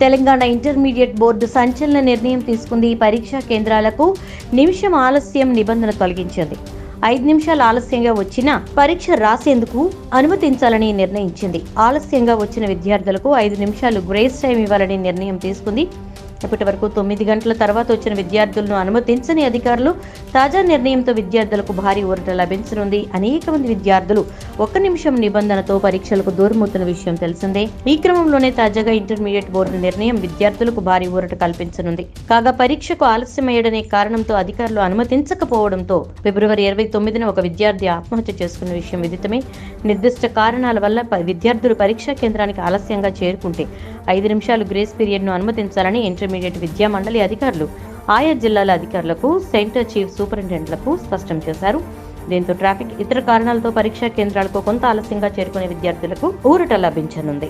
Telangana intermediate board సంచలన నిర్ణయం తీసుకుంది. ఈ పరీక్షా కేంద్రాలకు నిమిషం ఆలస్యం నిబంధన తొలగించింది. ఐదు నిమిషాలు ఆలస్యంగా వచ్చిన పరీక్ష రాసేందుకు అనుమతించాలని నిర్ణయించింది. ఆలస్యంగా వచ్చిన విద్యార్థులకు ఐదు నిమిషాలు గ్రేస్ టైం ఇవ్వాలని నిర్ణయం తీసుకుంది. ఇప్పటి వరకు తొమ్మిది గంటల తర్వాత వచ్చిన విద్యార్థులను అనుమతించని అధికారులు తాజా నిర్ణయంతో విద్యార్థులకు భారీ ఊరట లభించనుంది. అనేక మంది విద్యార్థులు ఒక్క నిమిషం నిబంధనతో పరీక్షలకు దూరమవుతున్న విషయం తెలిసిందే. ఈ క్రమంలోనే తాజాగా ఇంటర్మీడియట్ బోర్డు నిర్ణయం విద్యార్థులకు భారీ ఊరట కల్పించనుంది. కాగా పరీక్షకు ఆలస్యమయ్యడనే కారణంతో అధికారులు అనుమతించకపోవడంతో ఫిబ్రవరి ఇరవై తొమ్మిదిన ఒక విద్యార్థి ఆత్మహత్య చేసుకున్న విషయం విదితమే. నిర్దిష్ట కారణాల వల్ల విద్యార్థులు పరీక్షా కేంద్రానికి ఆలస్యంగా చేరుకుంటే ఐదు నిమిషాలు గ్రేస్ పీరియడ్ను అనుమతించాలని ఇంటర్మీడియట్ విద్యా మండలి అధికారులు ఆయా జిల్లాల అధికారులకు సెంటర్ చీఫ్ సూపరింటెండెంట్లకు స్పష్టం చేశారు. దీంతో ట్రాఫిక్ ఇతర కారణాలతో పరీక్షా కేంద్రాలకు కొంత ఆలస్యంగా చేరుకునే విద్యార్థులకు ఊరట లభించనుంది.